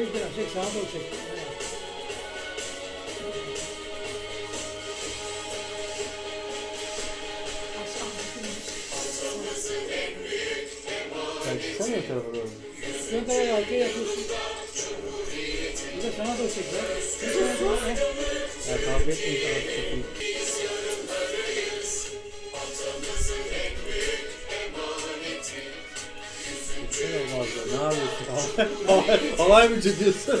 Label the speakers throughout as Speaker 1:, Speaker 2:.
Speaker 1: çek biraz çek sağa doğru çek.
Speaker 2: Sen çıksana o tarafa doğru.
Speaker 1: Ön tarafa arkaya yapıyorsun. Bir de sana doğru çek ya.
Speaker 2: Ya kavga etmeyin sana sıkıntı. Olmaz ya. Ne yapıyorsun? Halay mı çekiyorsun?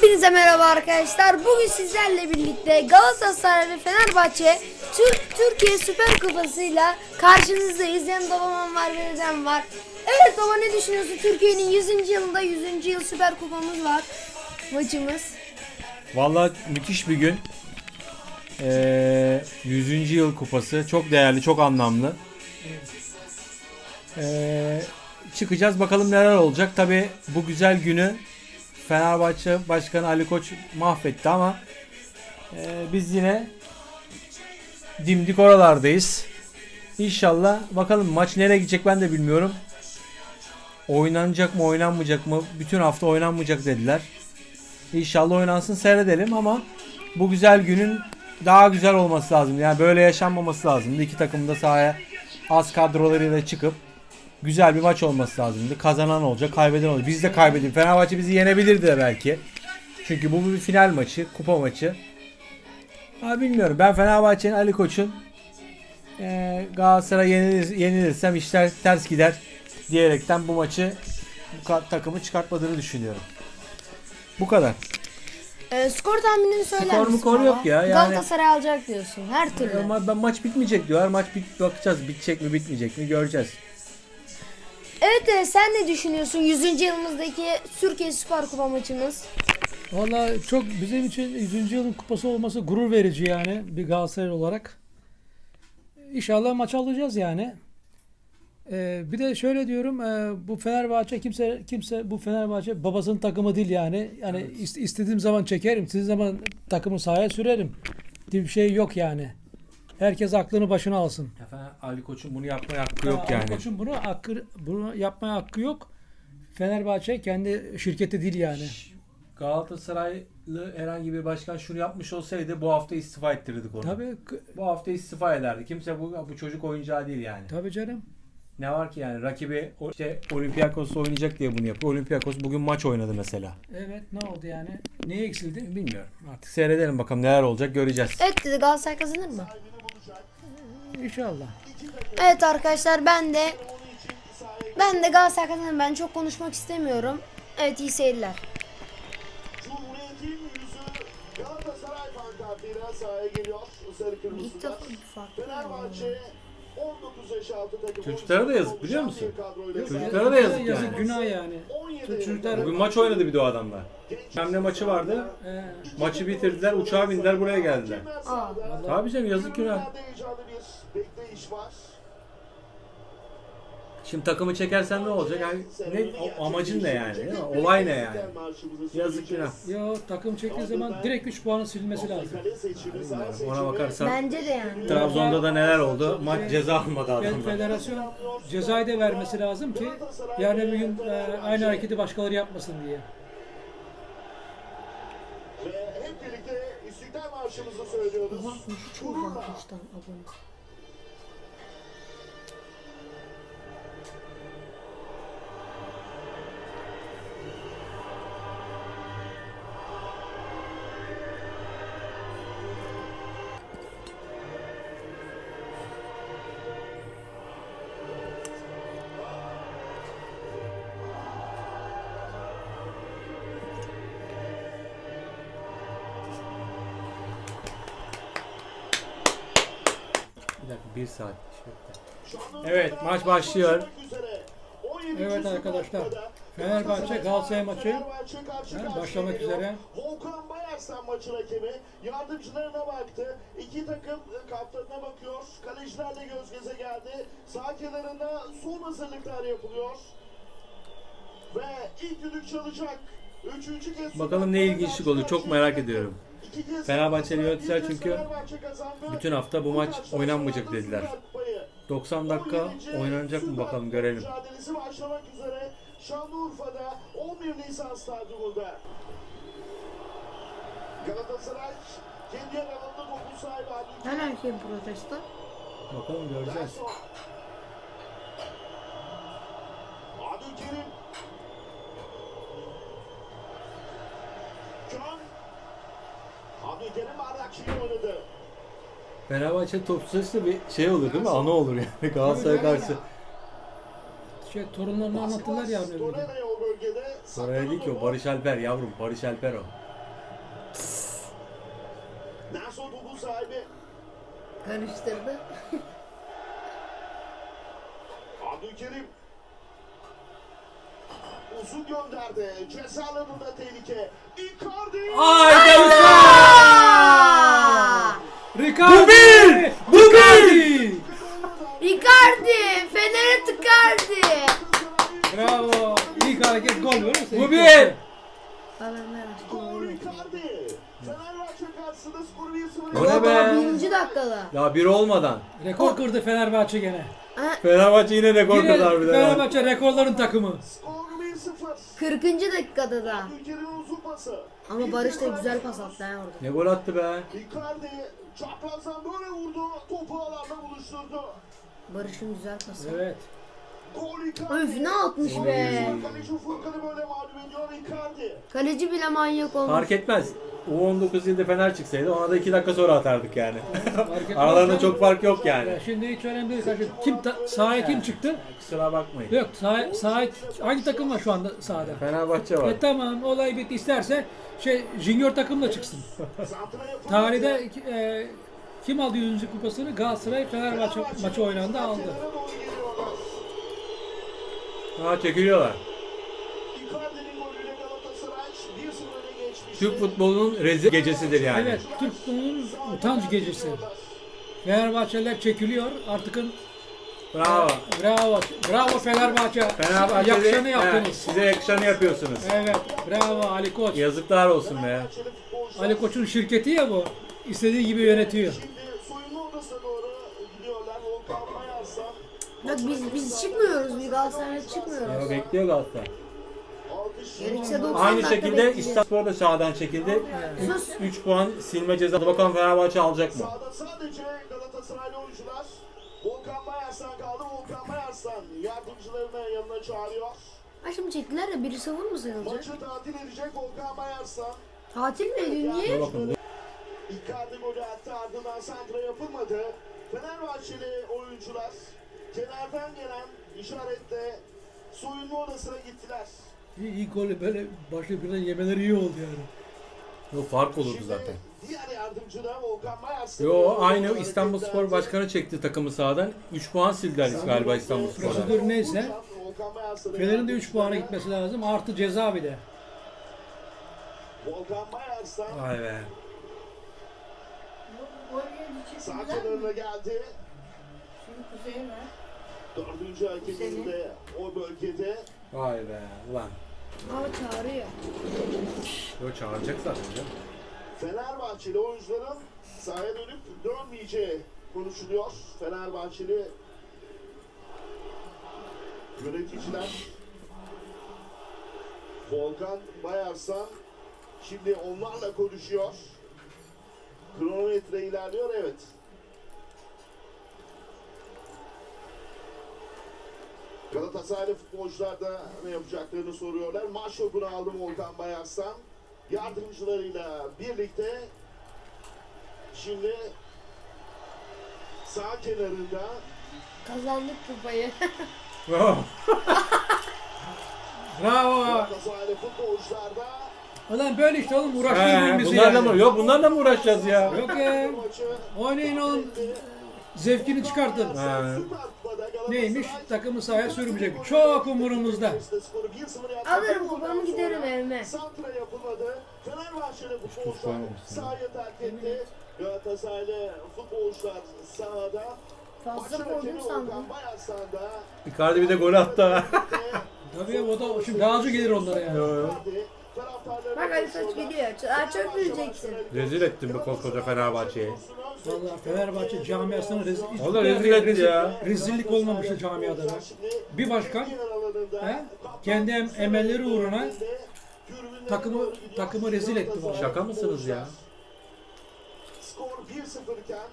Speaker 3: Hepinize merhaba arkadaşlar. Bugün sizlerle birlikte Galatasaray ve Fenerbahçe Türk Türkiye Süper Kupası'yla karşınızdayız. Yanımda babam var dedem var. Evet baba ne düşünüyorsun? Türkiye'nin 100. yılında 100. yıl Süper Kupamız var. Maçımız.
Speaker 2: Vallahi müthiş bir gün. Ee, 100. yıl kupası. Çok değerli, çok anlamlı. Ee, çıkacağız bakalım neler olacak. Tabi bu güzel günü Fenerbahçe Başkanı Ali Koç mahvetti ama e, biz yine dimdik oralardayız. İnşallah bakalım maç nereye gidecek ben de bilmiyorum. Oynanacak mı oynanmayacak mı? Bütün hafta oynanmayacak dediler. İnşallah oynansın seyredelim ama bu güzel günün daha güzel olması lazım. Yani böyle yaşanmaması lazımdı. İki takım da sahaya az kadrolarıyla çıkıp güzel bir maç olması lazımdı. Kazanan olacak, kaybeden olacak. Biz de kaybedelim. Fenerbahçe bizi yenebilirdi de belki. Çünkü bu bir final maçı, kupa maçı. Ama bilmiyorum. Ben Fenerbahçe'nin Ali Koç'un eee Galatasaray yenilir, yenilirsem işler ters gider diyerekten bu maçı bu takımı çıkartmadığını düşünüyorum. Bu kadar.
Speaker 3: Ee, skor tahminini söyler
Speaker 2: Skor mu
Speaker 3: misin
Speaker 2: kor
Speaker 3: baba?
Speaker 2: yok ya, yani-
Speaker 3: Galatasaray alacak diyorsun her türlü.
Speaker 2: Ama ben maç bitmeyecek diyorlar. Maç bit bakacağız. Bitecek mi bitmeyecek mi göreceğiz.
Speaker 3: Evet e, sen ne düşünüyorsun 100. yılımızdaki Türkiye Süper Kupa maçımız?
Speaker 1: Valla çok bizim için 100. yılın kupası olması gurur verici yani bir Galatasaray olarak. İnşallah maç alacağız yani. Ee, bir de şöyle diyorum e, bu Fenerbahçe kimse kimse bu Fenerbahçe babasının takımı değil yani. Yani is- istediğim zaman çekerim, istediğim zaman takımı sahaya sürerim. diye bir şey yok yani. Herkes aklını başına alsın.
Speaker 2: Efendim Ali Koç'un bunu yapmaya hakkı yok
Speaker 1: Ali
Speaker 2: yani.
Speaker 1: Koç'un bunu hakkı bunu yapmaya hakkı yok. Fenerbahçe kendi şirketi değil yani.
Speaker 2: Galatasaraylı herhangi bir başkan şunu yapmış olsaydı bu hafta istifa ettirirdik onu.
Speaker 1: Tabii
Speaker 2: Bu hafta istifa ederdi. Kimse bu bu çocuk oyuncağı değil yani.
Speaker 1: tabii canım.
Speaker 2: Ne var ki yani rakibi işte Olympiakos oynayacak diye bunu yapıyor. Olympiakos bugün maç oynadı mesela.
Speaker 1: Evet ne oldu yani? Neye eksildi?
Speaker 2: Bilmiyorum. Artık seyredelim bakalım neler olacak göreceğiz.
Speaker 3: Evet dedi Galatasaray kazanır mı?
Speaker 1: İnşallah.
Speaker 3: Evet arkadaşlar ben de ben de Galatasaray kazanır. Ben çok konuşmak istemiyorum. Evet iyi seyirler.
Speaker 4: Cumhuriyet'in yüzü Galatasaray pankartıyla sahaya geliyor. Sarı
Speaker 3: var.
Speaker 4: Fenerbahçe 19 yaş altı takım.
Speaker 2: Çocuklara da yazık, biliyor musun?
Speaker 4: Çocuklara
Speaker 2: da yazık
Speaker 1: Yazık
Speaker 2: yani.
Speaker 1: günah yani. Çocuklar
Speaker 2: Bugün maç oynadı bir de o adamlar. Hem de maçı vardı.
Speaker 1: Ee,
Speaker 2: Maçı bitirdiler, uçağa bindiler, buraya geldiler.
Speaker 3: Aa.
Speaker 2: Tabii canım yazık günah.
Speaker 4: Heyecanlı bir bekleyiş var.
Speaker 2: Şimdi takımı çekersen ne olacak? Yani ne o amacın ne yani? değil mi? Olay ne yani? Yazık günah.
Speaker 1: ya takım çektiği zaman direkt 3 puanın silmesi lazım.
Speaker 2: Ona bakarsan
Speaker 3: Bence de yani.
Speaker 2: Trabzon'da da neler oldu? Maç ceza almadı
Speaker 1: Fe-
Speaker 2: adamlar.
Speaker 1: Federasyon cezayı da vermesi lazım ki yarın bir gün e, aynı hareketi başkaları yapmasın diye.
Speaker 4: Ve hep birlikte İstiklal Marşımızı söylüyoruz.
Speaker 3: Bak şu çok abone.
Speaker 2: Bir saat. Evet, maç başlıyor.
Speaker 1: Evet arkadaşlar, Fenerbahçe Galatasaray maçı ha, başlamak üzere.
Speaker 4: Volkan Bayarsan maçın hakemi yardımcılarına baktı. İki takım e, kaptanına bakıyor. Kalecilerle göz göze geldi. Sağ kenarında son hazırlıklar yapılıyor. Ve ilk düdük çalacak. Üçüncü kez
Speaker 2: Bakalım ne ilginçlik olur, çok merak ediyorum. Fenerbahçeli yöneticiler çünkü bütün hafta bu maç oynanmayacak dediler.
Speaker 4: Süper Kupayı.
Speaker 2: 90 dakika
Speaker 4: 17.
Speaker 2: oynanacak mı bakalım görelim.
Speaker 4: Şanlıurfa'da 11 Nisan stadyumunda. Galatasaray kendi yer alanında topu sahibi Abdülkerim
Speaker 3: Ben erkeğim protesto.
Speaker 2: Bakalım göreceğiz.
Speaker 4: Ersoy. Abdülkerim. Can. Abdülkerim Bardakçı'yı oynadı.
Speaker 2: Fenerbahçe topçusu bir şey olur değil mi? Ana olur yani Galatasaray karşı.
Speaker 1: Şey torunlarını anlattılar ya abi.
Speaker 4: Torreira o bölgede.
Speaker 2: Oraya değil ki o Barış Alper yavrum. Barış Alper o.
Speaker 4: Nelson topu sahibi.
Speaker 3: Karıştırdı.
Speaker 4: Abdülkerim. Uzun gönderdi. Ceza alanında tehlike. Icardi.
Speaker 2: Haydi
Speaker 1: Ricardo!
Speaker 2: Bu bir! Bu bir!
Speaker 3: Icardi! Fener'e tıkardı.
Speaker 1: Bravo! İlk hareket gol verir misin?
Speaker 2: Bu bir!
Speaker 1: golde.
Speaker 3: Fener
Speaker 4: Gol Icardi. Fenerbahçe karşısında skoru 1-0.
Speaker 2: Bu ne be?
Speaker 3: Birinci dakikada.
Speaker 2: Ya biri olmadan.
Speaker 1: Rekor kırdı Fenerbahçe gene.
Speaker 2: Fenerbahçe yine rekor
Speaker 1: Yine
Speaker 2: kırdı harbiden. ha.
Speaker 1: Fenerbahçe rekorların takımı.
Speaker 4: Skor 1-0.
Speaker 3: 40. dakikada da.
Speaker 4: Abdülkerim'in uzun pası.
Speaker 3: Ama Barış da güzel pas attı ha orada.
Speaker 2: Ne gol attı be.
Speaker 4: Icardi çaprazdan böyle vurdu. Topu alanda buluşturdu.
Speaker 3: Barış'ın güzel pası.
Speaker 1: Evet.
Speaker 3: Öf ne atmış be.
Speaker 4: Kaleci
Speaker 3: bile manyak olmuş.
Speaker 2: Fark etmez. U19 yılda Fener çıksaydı ona da 2 dakika sonra atardık yani.
Speaker 1: Fark etmez.
Speaker 2: Aralarında çok fark yok yani.
Speaker 1: Ya Şimdi hiç önemli değil. kardeşim. Kim ta- sahaya kim çıktı?
Speaker 2: Kusura bakmayın.
Speaker 1: Yok sahaya, sahaya hangi takım var şu anda sahada?
Speaker 2: Fenerbahçe var.
Speaker 1: E tamam olay bitti. İsterse şey junior takım da çıksın. Tarihte e, kim aldı 100. kupasını? Galatasaray Fenerbahçe maçı oynandı aldı.
Speaker 2: Ha çekiliyorlar. Türk futbolunun rezil gecesidir yani.
Speaker 1: Evet Türk futbolunun utanç gecesi. Fenerbahçeler çekiliyor. Artık
Speaker 2: Bravo.
Speaker 1: bravo. Bravo Fenerbahçe.
Speaker 2: Fenerbahçe'de
Speaker 1: Yakışanı yaptınız.
Speaker 2: size yakışanı yapıyorsunuz.
Speaker 1: Evet. Bravo Ali Koç.
Speaker 2: Yazıklar olsun be.
Speaker 1: Ali Koç'un şirketi ya bu. İstediği gibi yönetiyor.
Speaker 3: Bak biz biz çıkmıyoruz. Bir Galatasaray'a çıkmıyoruz.
Speaker 2: Ya bekliyor Galatasaray.
Speaker 4: Alkış.
Speaker 3: Gerekse 90
Speaker 2: Aynı şekilde. İstanbul da sağdan çekildi.
Speaker 3: Sus.
Speaker 2: 3 puan silme cezası. Bakalım Fenerbahçe alacak mı?
Speaker 4: Sağda sadece Galatasaraylı oyuncular. Volkan Bayarsan kaldı. Volkan Bayarsan yardımcılarını yanına çağırıyor.
Speaker 3: Ha şimdi çektiler ya biri savun mu sayılacak?
Speaker 4: Maçı tatil edecek Volkan Bayarsan.
Speaker 3: Tatil mi ediyor niye?
Speaker 2: Bakalım.
Speaker 4: Icardi golü attı ardından santra yapılmadı. Fenerbahçeli oyuncular kenardan gelen işaretle soyunma odasına gittiler.
Speaker 1: İyi, iyi golü böyle başlayıp birden yemeleri iyi oldu yani.
Speaker 2: Yok fark olurdu
Speaker 4: Şimdi
Speaker 2: zaten.
Speaker 4: diğer yardımcı da Volkan Bayarsan.
Speaker 2: Yo aynı İstanbul Spor Başkanı çekti takımı sağdan. 3 puan sildiler galiba İstanbul Spor'dan.
Speaker 1: Prosedür neyse. Fener'in de 3
Speaker 4: yardımcıları-
Speaker 1: puana gitmesi lazım. Artı ceza bir de.
Speaker 2: Vay be.
Speaker 4: sağ kenarına geldi. Dördüncü hakeminin de o bölgede.
Speaker 2: Vay be. Ulan.
Speaker 3: Ama çağırıyor.
Speaker 2: Yo çağıracak zaten canım.
Speaker 4: Fenerbahçeli oyuncuların sahaya dönüp dönmeyeceği konuşuluyor. Fenerbahçeli yöneticiler Volkan Bayarsan şimdi onlarla konuşuyor. Kronometre ilerliyor evet. Galatasaraylı futbolcular da ne yapacaklarını soruyorlar. Maç yokunu aldı Volkan Bayarsan. Yardımcılarıyla birlikte şimdi sağ kenarında
Speaker 3: Kazandık kupayı.
Speaker 2: Bravo.
Speaker 1: Bravo.
Speaker 4: Galatasaraylı futbolcular da
Speaker 1: Ulan böyle işte oğlum uğraştırmayın
Speaker 2: He,
Speaker 1: bizi
Speaker 2: bunlarla
Speaker 1: yani.
Speaker 2: mı? Yok bunlarla mı uğraşacağız ya?
Speaker 1: Yok ya.
Speaker 4: maçı
Speaker 1: Oynayın oğlum. Zevkini çıkartır.
Speaker 2: Ha.
Speaker 1: Neymiş? Takımı sahaya sürmeyecek. Çok umurumuzda.
Speaker 3: Alırım kupamı giderim evime.
Speaker 4: Santra yapılmadı. Fenerbahçeli futbolcular sahaya terk etti. Galatasaraylı futbolcular sahada.
Speaker 3: Fazla koydum sandım.
Speaker 2: Icardi bir de gol attı ha.
Speaker 1: Tabii o da şimdi daha önce gelir onlara yani.
Speaker 4: Taraftarlarına
Speaker 3: Bak Ali
Speaker 4: koşuyorlar.
Speaker 3: geliyor. Daha çok üzeceksin.
Speaker 2: Rezil ettin bu koskoca Fenerbahçe'yi.
Speaker 1: Vallahi Fenerbahçe camiasına rezil,
Speaker 2: da rezil etti ya.
Speaker 1: rezillik olmamıştı camiada be. Bir başkan he, kendi em- emelleri uğruna takımı takımı rezil etti vallahi.
Speaker 2: Şaka mısınız ya?
Speaker 4: Skor 1-0 iken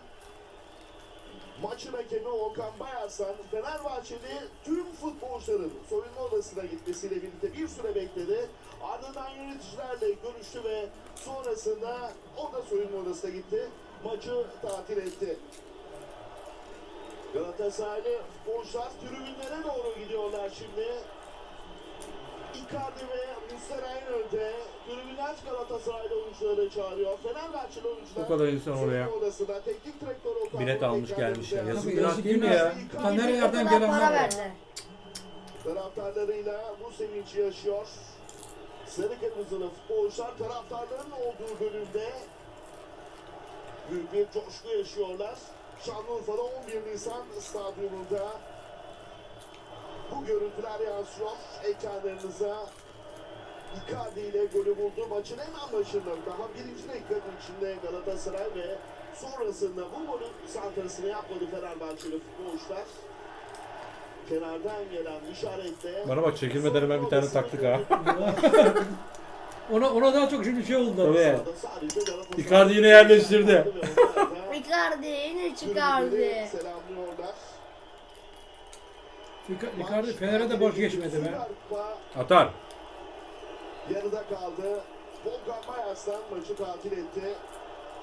Speaker 4: maçın hakemi Volkan Bayarsan Fenerbahçeli tüm futbolcuların soyunma odasına gitmesiyle birlikte bir süre bekledi. Ardından yöneticilerle görüştü ve sonrasında o da soyunma odasına gitti. Maçı tatil etti. Galatasaraylı futbolcular tribünlere doğru gidiyorlar şimdi. Icardi ve Muslera en önde. Tribünler Galatasaraylı oyuncuları çağırıyor. Fenerbahçeli oyuncular
Speaker 2: Bu kadar insan oraya.
Speaker 4: odasında teknik direktör Okan
Speaker 2: Bilet almış gelmişler. Yazık günah değil mi ya?
Speaker 1: Ta
Speaker 3: Ne
Speaker 1: nerelerden gelenler
Speaker 3: para
Speaker 1: var.
Speaker 3: verdi.
Speaker 4: Taraftarlarıyla bu sevinci yaşıyor. Sarı kırmızılı futbolcular taraftarların olduğu bölümde büyük bir coşku yaşıyorlar. Şanlıurfa'da 11 Nisan stadyumunda bu görüntüler yansıyor ekranlarınıza. Icardi ile golü buldu. Maçın hemen başında daha birinci dakikanın içinde Galatasaray ve sonrasında bu golün santrasını yapmadı Fenerbahçeli futbolcular. Kenardan gelen işaretle
Speaker 2: Bana bak çekilmeden hemen bir tane taktık ha.
Speaker 1: Ona ona daha çok şimdi şey oldu.
Speaker 2: Tabii. Icardi yine yerleştirdi.
Speaker 3: Icardi yine çıkardı.
Speaker 1: Icardi Fener'e de boş geçmedi be.
Speaker 2: Atar.
Speaker 4: Yarıda kaldı. Volkan Bayarslan maçı tatil etti.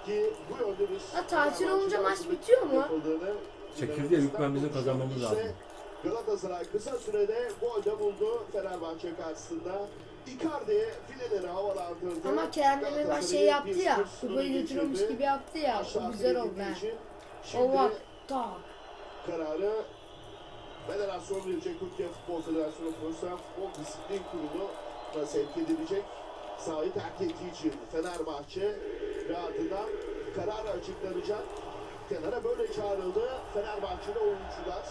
Speaker 4: Ki bu yönde bir
Speaker 3: Ha, tatil olunca maç bitiyor mu?
Speaker 2: Çekirdeği hükmen bizim kazanmamız lazım.
Speaker 4: Galatasaray kısa sürede gol de buldu Fenerbahçe karşısında. Icardi fileleri havalandırdı.
Speaker 3: Ama Kerem Demirbaş şey yaptı ya.
Speaker 4: 1-0
Speaker 3: Kupayı
Speaker 4: geçirdi.
Speaker 3: gibi yaptı ya. O güzel oldu ha. O bak. Tak.
Speaker 4: kararı Federasyon verecek Türkiye Futbol Federasyonu Profesyonel Futbol Disiplin Kurulu'na sevk edilecek. Sahayı terk ettiği için Fenerbahçe ve ardından karar açıklanacak. Kenara böyle çağrıldı Fenerbahçeli oyuncular.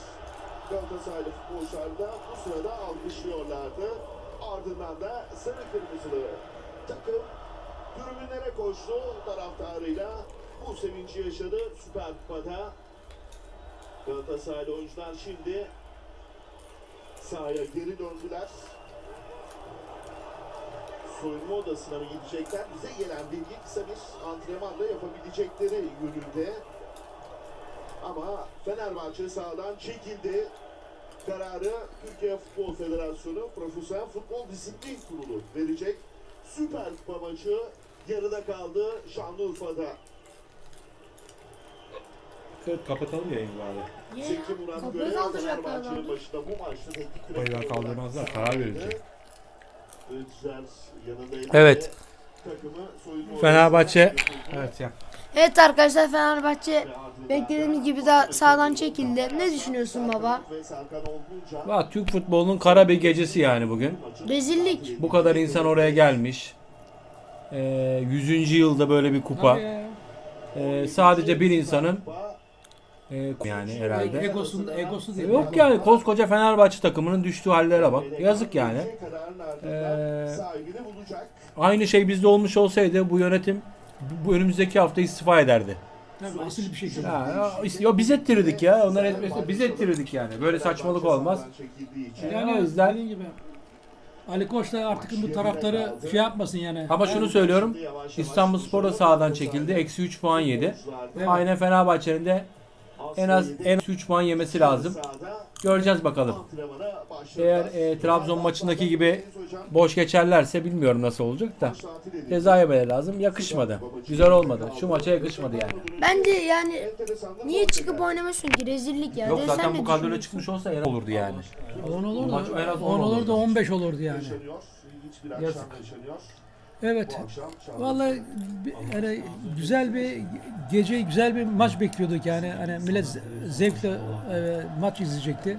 Speaker 4: Galatasaraylı futbolcular da bu sırada alkışlıyorlardı. Ardından da sarı kırmızılı takım tribünlere koştu taraftarıyla. Bu sevinci yaşadı Süper Kupa'da. Galatasaraylı oyuncular şimdi sahaya geri döndüler. Soyunma odasına mı gidecekler? Bize gelen bilgi kısa bir antrenmanla yapabilecekleri yönünde. Ama Fenerbahçe sahadan çekildi. Kararı Türkiye Futbol Federasyonu Profesyonel Futbol Disiplin Kurulu verecek. Süper Kupa maçı yarıda kaldı Şanlıurfa'da.
Speaker 2: Kapatalım yayını bari.
Speaker 3: Ya.
Speaker 4: Murat
Speaker 3: Kapıyı
Speaker 4: Göre
Speaker 3: kaldıracaklar
Speaker 4: Fenerbahçe'nin başında bu maçta teknik direktör olarak
Speaker 2: kaldırmazlar, karar verecek. Evet.
Speaker 4: Takımı soyunma
Speaker 2: Fenerbahçe. Evet ya.
Speaker 3: Evet arkadaşlar Fenerbahçe beklediğimiz gibi
Speaker 4: da
Speaker 3: de sağdan çekildi. Ne düşünüyorsun baba?
Speaker 2: Bak Türk futbolunun kara bir gecesi yani bugün.
Speaker 3: Rezillik.
Speaker 2: Bu kadar insan oraya gelmiş. Ee, 100. yılda böyle bir kupa. Ee, sadece bir insanın e, yani herhalde.
Speaker 1: Egosu, egosu değil.
Speaker 2: Yok yani koskoca Fenerbahçe takımının düştüğü hallere bak. Yazık yani. Ee. Aynı şey bizde olmuş olsaydı bu yönetim bu önümüzdeki hafta istifa ederdi.
Speaker 1: Tabii asil bir şekilde.
Speaker 2: Ya, ya, ya biz ettirdik ya. Onlar etmese biz ettirdik yani. Böyle saçmalık olmaz.
Speaker 1: Yani
Speaker 2: o yüzden-
Speaker 1: gibi. Ali Koç da artık bu taraftarı şey yapmasın yani.
Speaker 2: Ama şunu söylüyorum. İstanbul Spor da sahadan çekildi. Eksi 3 puan yedi.
Speaker 1: Evet.
Speaker 2: Aynen Fenerbahçe'nin de en az en az 3 puan yemesi lazım. Göreceğiz bakalım. Eğer e, Trabzon maçındaki gibi boş geçerlerse bilmiyorum nasıl olacak da. Ceza yemeleri lazım. Yakışmadı. Güzel olmadı. Şu maça yakışmadı yani.
Speaker 3: Bence yani niye çıkıp oynamıyorsun ki? Rezillik ya.
Speaker 2: Yok
Speaker 3: De sen
Speaker 2: zaten
Speaker 3: ne
Speaker 2: bu kadroyla
Speaker 3: düşünüyorsun?
Speaker 2: çıkmış olsa en olurdu yani.
Speaker 1: 10 olur
Speaker 2: Maç en
Speaker 1: da
Speaker 2: az
Speaker 1: 10
Speaker 2: on
Speaker 1: olur
Speaker 2: olurdu.
Speaker 1: da 15 olurdu yani.
Speaker 2: Yazık.
Speaker 1: Evet. Vallahi hani güzel bir gece, güzel bir maç bekliyorduk yani. Hani millet ze- zevkle e, maç izleyecekti.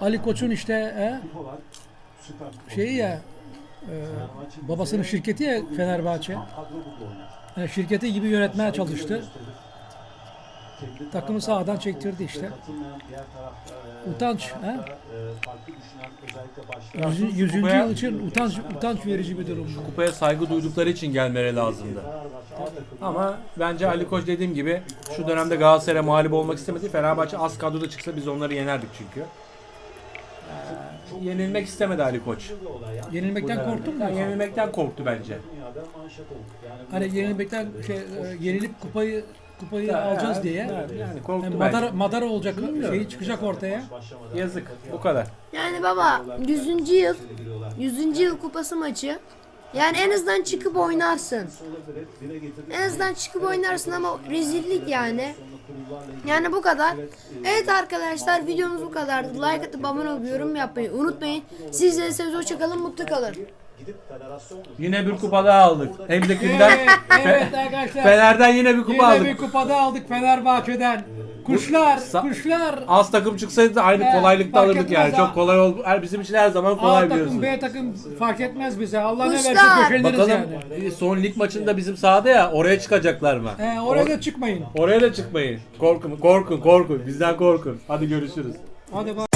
Speaker 1: Ali Koç'un işte e, şeyi ya e, babasının şirketi ya Fenerbahçe. Yani şirketi gibi yönetmeye çalıştı. Takımı sahadan çektirdi işte.
Speaker 5: e,
Speaker 1: Utanç, he?
Speaker 5: e,
Speaker 1: Yüzü- Yüzüncü
Speaker 2: Kupaya-
Speaker 1: yıl için utanç utanç verici bir durum. bu.
Speaker 2: Kupaya saygı duydukları için gelmeleri lazımdı. Ama bence Ali Koç dediğim gibi şu dönemde Galatasaray'a mağlup olmak istemedi. Fenerbahçe az kadroda çıksa biz onları yenerdik çünkü. Ee, yenilmek istemedi Ali Koç.
Speaker 1: Yenilmekten korktun mu?
Speaker 2: Yenilmekten korktu bence.
Speaker 5: Dünyada manşet oldu. Yani
Speaker 1: Hani yenilmekten şey e, yenilip kupayı kupayı alacağız diye.
Speaker 2: Yani korktu
Speaker 1: Yani
Speaker 2: bence.
Speaker 1: madara, madara olacak şeyi çıkacak ortaya.
Speaker 2: Yazık. Bu kadar.
Speaker 3: Yani baba 100. yıl 100. yıl kupası maçı. Yani en azından çıkıp oynarsın. En azından çıkıp oynarsın ama rezillik yani. Yani bu kadar. Evet arkadaşlar videomuz bu kadardı. Like atıp abone olup yorum yapmayı unutmayın. Sizleri seviyoruz. Hoşçakalın. Mutlu kalın.
Speaker 5: Gidip federasyon
Speaker 2: Yine bir kupa daha aldık. Hem de kimden?
Speaker 1: Evet, evet arkadaşlar.
Speaker 2: Fener'den yine bir kupa
Speaker 1: Yine
Speaker 2: aldık.
Speaker 1: bir kupada aldık Fenerbahçe'den. Kuşlar,
Speaker 2: Sa-
Speaker 1: kuşlar.
Speaker 2: Az takım çıksaydı da aynı
Speaker 1: He,
Speaker 2: kolaylıkta
Speaker 1: fark
Speaker 2: alırdık yani.
Speaker 1: etmez ha.
Speaker 2: Çok kolay oldu. Her bizim için her zaman kolay
Speaker 1: A takım,
Speaker 2: biliyorsun.
Speaker 1: B takım fark etmez bize. Allah ne versin
Speaker 3: Kuşlar.
Speaker 1: köşeleriz
Speaker 2: Bakalım
Speaker 1: yani.
Speaker 2: son lig maçında bizim sahada ya oraya çıkacaklar mı?
Speaker 1: He, oraya da çıkmayın.
Speaker 2: Oraya da çıkmayın. Korkun, korkun, korkun. Bizden korkun. Hadi görüşürüz.
Speaker 1: Hadi bak.